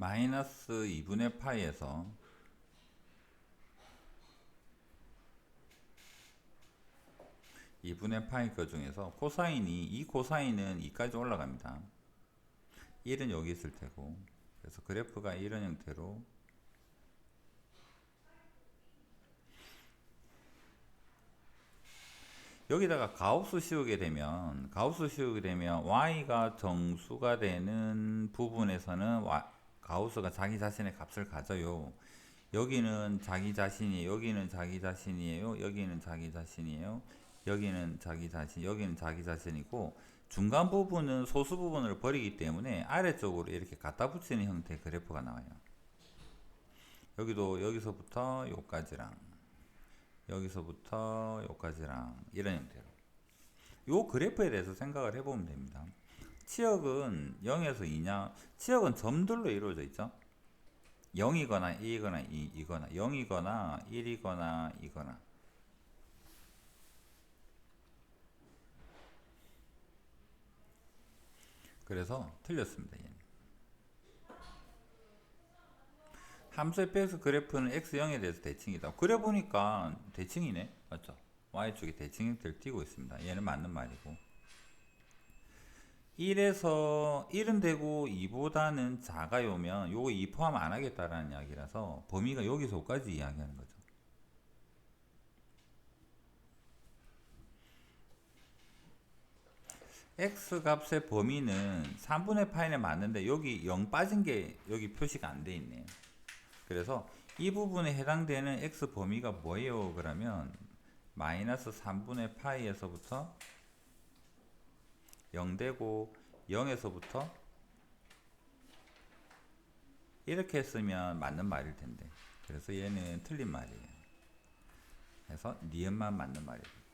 마이너스 2분의 파이에서 이분의 파이 그 중에서 코사인이 이 코사인은 2까지 올라갑니다. 1은 여기 있을 테고 그래서 그래프가 이런 형태로 여기다가 가우스 씌우게 되면 가우스 씌우게 되면 y가 정수가 되는 부분에서는 와- 가우스가 자기 자신의 값을 가져요. 여기는 자기 자신이 여기는 자기 자신이에요. 여기는 자기 자신이에요. 여기는 자기 자신, 여기는 자기 자신이고 중간 부분은 소수 부분을 버리기 때문에 아래쪽으로 이렇게 갖다 붙이는 형태의 그래프가 나와요. 여기도 여기서부터 요까지랑 여기서부터 여기까지랑 이런 형태로 요 그래프에 대해서 생각을 해보면 됩니다. 치역은 0에서 2냐? 치역은 점들로 이루어져 있죠. 0이거나 2거나 2, 거나 0이거나 1이거나 2거나 그래서 틀렸습니다. 얘는. 함수 fx 그래프는 x0에 대해서 대칭이다. 그래 보니까 대칭이네. 맞죠? y축이 대칭 형태를 띄고 있습니다. 얘는 맞는 말이고. 1에서 1은 되고 2보다는 작아요면 요거 2 포함 안 하겠다라는 이야기라서 범위가 여기서까지 이야기하는 거죠. x 값의 범위는 3분의 파이에 맞는데 여기 0 빠진 게 여기 표시가 안 돼 있네요. 그래서 이 부분에 해당되는 x 범위가 뭐예요? 그러면 마이너스 3분의 파이에서부터 0 되고 0에서부터 이렇게 했으면 맞는 말일 텐데 그래서 얘는 틀린 말이에요. 그래서 니은만 맞는 말입니다.